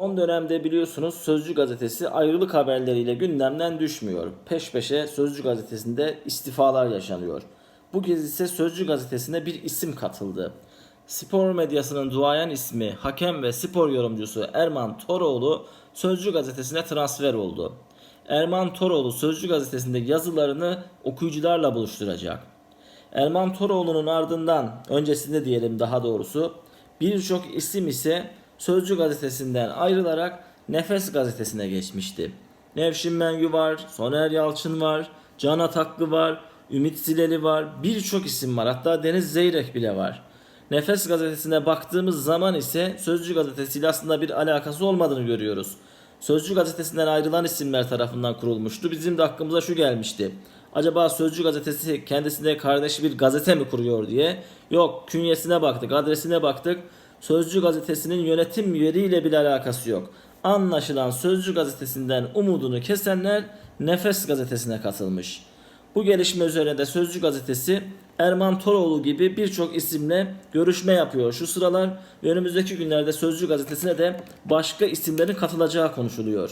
Son dönemde biliyorsunuz Sözcü gazetesi ayrılık haberleriyle gündemden düşmüyor. Peş peşe Sözcü gazetesinde istifalar yaşanıyor. Bu kez ise Sözcü gazetesine bir isim katıldı. Spor medyasının duayen ismi hakem ve spor yorumcusu Erman Toroğlu Sözcü gazetesine transfer oldu. Erman Toroğlu Sözcü gazetesinde yazılarını okuyucularla buluşturacak. Erman Toroğlu'nun ardından, öncesinde diyelim daha doğrusu, birçok isim ise Sözcü gazetesinden ayrılarak Nefes gazetesine geçmişti. Nevşin Mengü var, Soner Yalçın var, Can Ataklı var, Ümit Zileli var, birçok isim var. Hatta Deniz Zeyrek bile var. Nefes gazetesine baktığımız zaman ise Sözcü gazetesiyle aslında bir alakası olmadığını görüyoruz. Sözcü gazetesinden ayrılan isimler tarafından kurulmuştu. Bizim de aklımıza şu gelmişti. Acaba Sözcü gazetesi kendisine kardeş bir gazete mi kuruyor diye. Yok künyesine baktık, adresine baktık. Sözcü gazetesinin yönetim üyeliğiyle bile alakası yok. Anlaşılan Sözcü gazetesinden umudunu kesenler Nefes gazetesine katılmış. Bu gelişme üzerine de Sözcü gazetesi Erman Toroğlu gibi birçok isimle görüşme yapıyor. Şu sıralar ve önümüzdeki günlerde Sözcü gazetesine de başka isimlerin katılacağı konuşuluyor.